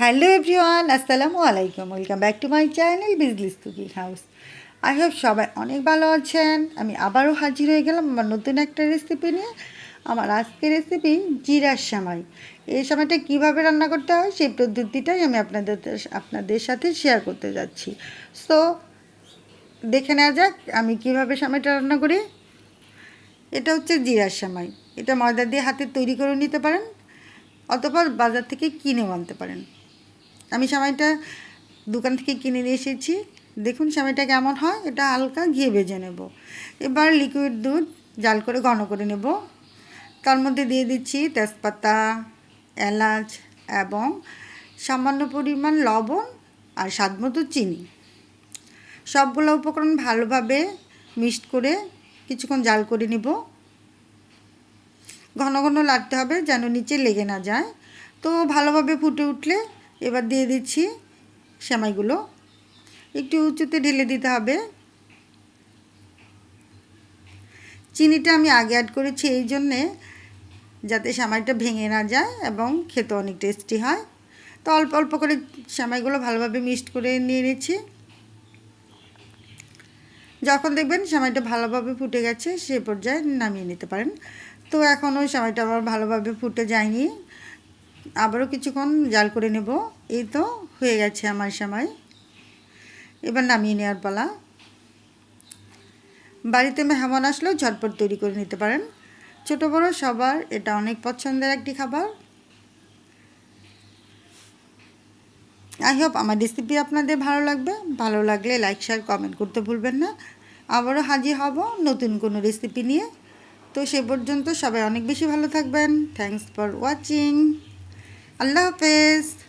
Hello everyone আসসালামু আলাইকুম welcome back to my channel Bijli's cooking house I hope সবাই অনেক ভালো আছেন। আমি আবারও হাজির হয়ে গেলাম আমার নতুন একটা রেসিপি নিয়ে। আমার আজকের রেসিপি জিরার সামাই। এই সময়টা কীভাবে রান্না করতে হয় সেই পদ্ধতিটাই আমি আপনাদের আপনাদের সাথে শেয়ার করতে যাচ্ছি। সো দেখে নেওয়া যাক আমি কীভাবে সামাইটা রান্না করি। এটা হচ্ছে জিরার সামাই। এটা ময়দা দিয়ে হাতে তৈরি করে নিতে পারেন অথবা বাজার থেকে কিনেও আনতে পারেন। আমি সামাইটা দোকান থেকে কিনে নিয়ে এসেছি। দেখুন সামাইটা কেমন হয়। এটা হালকা ঘিয়ে ভেজে নেব। এবার লিকুইড দুধ জাল করে ঘন করে নেব। তার মধ্যে দিয়ে দিচ্ছি তেজপাতা, এলাচ এবং সামান্য পরিমাণ লবণ আর স্বাদ মতো চিনি। সবগুলো উপকরণ ভালোভাবে মিক্সড করে কিছুক্ষণ জাল করে নেব। ঘন ঘন লাগতে হবে যেন নিচে লেগে না যায়। তো ভালোভাবে ফুটে উঠলে এবার দিয়ে দিচ্ছি সেমাইগুলো। একটু উঁচুতে ঢেলে দিতে হবে। চিনিটা আমি আগে অ্যাড করেছি, এই জন্যে যাতে সেমাইটা ভেঙে না যায় এবং খেতে অনেক টেস্টি হয়। তো অল্প অল্প করে সেমাইগুলো ভালোভাবে মিক্সড করে নিয়ে নিচ্ছি। যখন দেখবেন সেমাইটা ভালোভাবে ফুটে গেছে, সে পর্যায়ে নামিয়ে নিতে পারেন। তো এখনও সেমাইটা আবার ভালোভাবে ফুটে যায়নি। আবারও কিছুক্ষণ জাল করে নেব। এই তো হয়ে গেছে আমার সময়। এবার নামিয়ে নেওয়ার পালা। বাড়িতে মেহমান আসলেও ঝটপট তৈরি করে নিতে পারেন। ছোট বড় সবার এটা অনেক পছন্দের একটি খাবার। আই হোপ আমার রেসিপি আপনাদের ভালো লাগবে। ভালো লাগলে লাইক শেয়ার কমেন্ট করতে ভুলবেন না। আবারও হাজির হব নতুন কোনো রেসিপি নিয়ে। তো সে পর্যন্ত সবাই অনেক বেশি ভালো থাকবেন। থ্যাংকস ফর ওয়াচিং আল্লাহ হাফেজ।